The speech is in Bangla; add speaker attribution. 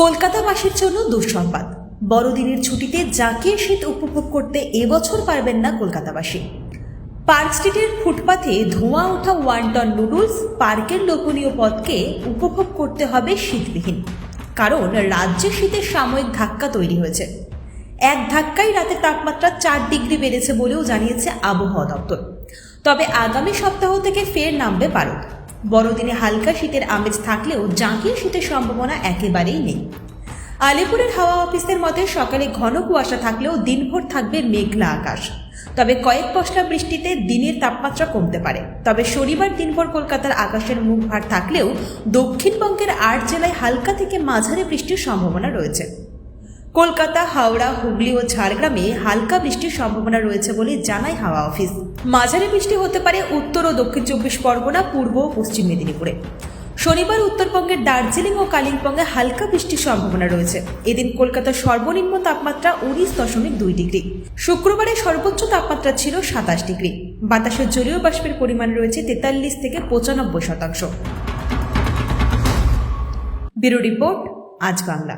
Speaker 1: কলকাতাবাসীর জন্য দুঃসংবাদ। বড়দিনের ছুটিতে জাঁকিয়ে শীত উপভোগ করতে এবছর পারবেন না কলকাতাবাসী। পার্ক স্ট্রিটের ফুটপাথে ধোঁয়া ওঠা ওয়ান টন নুডলস পার্কের লোভনীয় পথকে উপভোগ করতে হবে শীতবিহীন। কারণ রাজ্যে শীতের সাময়িক ধাক্কা তৈরি হয়েছে। এক ধাক্কায় রাতের তাপমাত্রা চার ডিগ্রি বেড়েছে বলেও জানিয়েছে আবহাওয়া দপ্তর। তবে আগামী সপ্তাহ থেকে ফের নামবে পারদ। বড়দিনে হালকা শীতের আমেজ থাকলেও জাঁকিয়ে শীতের সম্ভাবনা একেবারেই নেই। আলিপুরের হাওয়া অফিসের মতে সকালে ঘন কুয়াশা থাকলেও দিনভর থাকবে মেঘলা আকাশ। তবে কয়েক পশলা বৃষ্টিতে দিনের তাপমাত্রা কমতে পারে। তবে শনিবার দিনভর কলকাতার আকাশের মুখ ভার থাকলেও দক্ষিণবঙ্গের আট জেলায় হালকা থেকে মাঝারি বৃষ্টির সম্ভাবনা রয়েছে। কলকাতা, হাওড়া, হুগলি ও ঝাড়গ্রামে হালকা বৃষ্টির সম্ভাবনা রয়েছে বলে জানায় হাওয়া অফিস। মাঝারি বৃষ্টি হতে পারে উত্তর ও দক্ষিণ চব্বিশ পরগনা, পূর্ব ও পশ্চিম মেদিনীপুরে। শনিবার উত্তরবঙ্গের দার্জিলিং ও কালিম্পংয়ে হালকা বৃষ্টির সম্ভাবনা রয়েছে। এদিন কলকাতার সর্বনিম্ন তাপমাত্রা উনিশ দশমিক দুই ডিগ্রি। শুক্রবারে সর্বোচ্চ তাপমাত্রা ছিল সাতাশ ডিগ্রি। বাতাসের জলীয় বাষ্পের পরিমাণ রয়েছে তেতাল্লিশ থেকে পঁচানব্বই শতাংশ। ব্যুরো রিপোর্ট, আজ বাংলা।